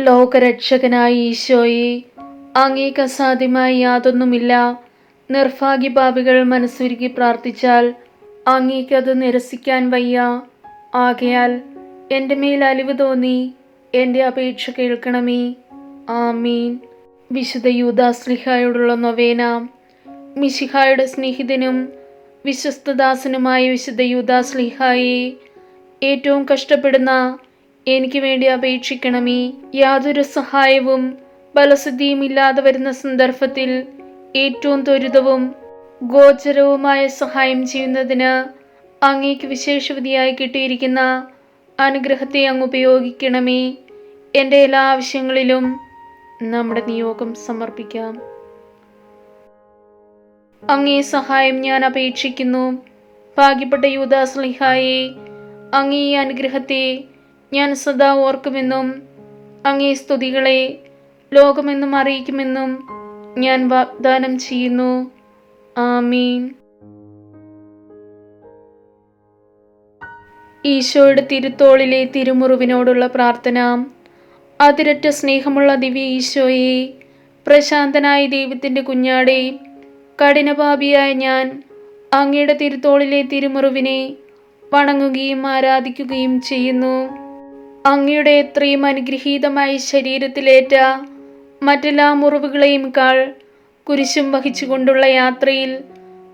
ലോകരക്ഷകനായ ഈശോയെ അങ്ങേക്ക് അസാധ്യമായി യാതൊന്നുമില്ല. നിർഭാഗ്യപാപികൾ മനസ്സുരുക്കി പ്രാർത്ഥിച്ചാൽ അങ്ങേക്കത് നിരസിക്കാൻ വയ്യ. ആകയാൽ എന്റെ മേൽ അലിവ് തോന്നി എന്റെ അപേക്ഷ കേൾക്കണമേ. ആമീൻ. വിശുദ്ധ യൂദാസ്ലിഹായോടുള്ള നൊവേന. മിശിഹായുടെ സ്നേഹിതനും വിശ്വസ്തദാസനുമായ വിശുദ്ധ യൂദാസ്ലിഹായെ ഏറ്റവും കഷ്ടപ്പെടുന്ന എനിക്ക് വേണ്ടി അപേക്ഷിക്കണമേ. യാതൊരു സഹായവും ബലസിദ്ധിയും ഇല്ലാതെ വരുന്ന സന്ദർഭത്തിൽ ഏറ്റവും ത്വരിതവും ഗോചരവുമായ സഹായം ചെയ്യുന്നതിന് അങ്ങേക്ക് വിശേഷവിധിയായി കിട്ടിയിരിക്കുന്ന അനുഗ്രഹത്തെ അങ്ങ് ഉപയോഗിക്കണമേ. എന്റെ എല്ലാ ആവശ്യങ്ങളിലും നമ്മുടെ നിയോഗം സമർപ്പിക്കാം. അങ്ങേ സഹായം ഞാൻ അപേക്ഷിക്കുന്നു. ഭാഗ്യപ്പെട്ട യൂദാസ്ലിഹായെ അങ്ങേ അനുഗ്രഹത്തെ ഞാൻ സദാ ഓർക്കുമെന്നും അങ്ങേ സ്തുതികളെ ലോകമെന്നും അറിയിക്കുമെന്നും ഞാൻ വാഗ്ദാനം ചെയ്യുന്നു. ആമീൻ. ഈശോയുടെ തിരുത്തോളിലെ തിരുമുറിവിനോടുള്ള പ്രാർത്ഥന അതിരറ്റ സ്നേഹമുള്ള ദിവ്യ ഈശോയെ പ്രശാന്തനായ ദൈവത്തിന്റെ കുഞ്ഞാടെ കഠിനപാപിയായ ഞാൻ അങ്ങയുടെ തിരുത്തോളിലെ തിരുമുറിവിനെ വണങ്ങുകയും ആരാധിക്കുകയും ചെയ്യുന്നു. അങ്ങയുടെ എത്രയും അനുഗ്രഹീതമായി ശരീരത്തിലേറ്റ മറ്റെല്ലാ മുറിവുകളെയും കാൾ കുരിശും വഹിച്ചുകൊണ്ടുള്ള യാത്രയിൽ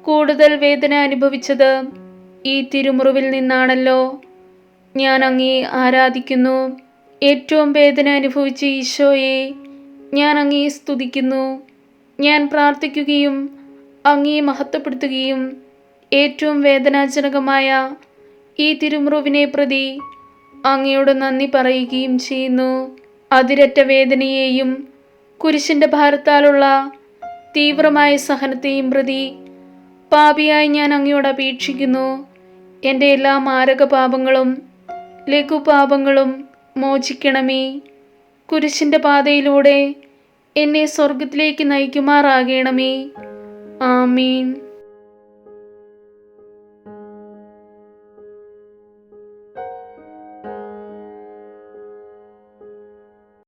കൂടുതൽ വേദന അനുഭവിച്ചത് ഈ തിരുമുറിവിൽ നിന്നാണല്ലോ. ഞാൻ അങ്ങേ ആരാധിക്കുന്നു. ഏറ്റവും വേദന അനുഭവിച്ച ഈശോയെ ഞാൻ അങ്ങേ സ്തുതിക്കുന്നു. ഞാൻ പ്രാർത്ഥിക്കുകയും അങ്ങേ മഹത്വപ്പെടുത്തുകയും ഏറ്റവും വേദനാജനകമായ ഈ തിരുമുറിവിനെ പ്രതി അങ്ങയോട് നന്ദി പറയുകയും ചെയ്യുന്നു. അതിരറ്റ വേദനയെയും കുരിശിന്റെ ഭാരത്താലുള്ള തീവ്രമായ സഹനത്തെയും പ്രതി പാപിയായി ഞാൻ അങ്ങയോട് അപേക്ഷിക്കുന്നു. എന്റെ എല്ലാ മാരക പാപങ്ങളും ലഘുപാപങ്ങളും മോചിക്കണമേ. കുരിശിന്റെ പാതയിലൂടെ എന്നെ സ്വർഗത്തിലേക്ക് നയിക്കുമാറാകണമേ. ആമീൻ.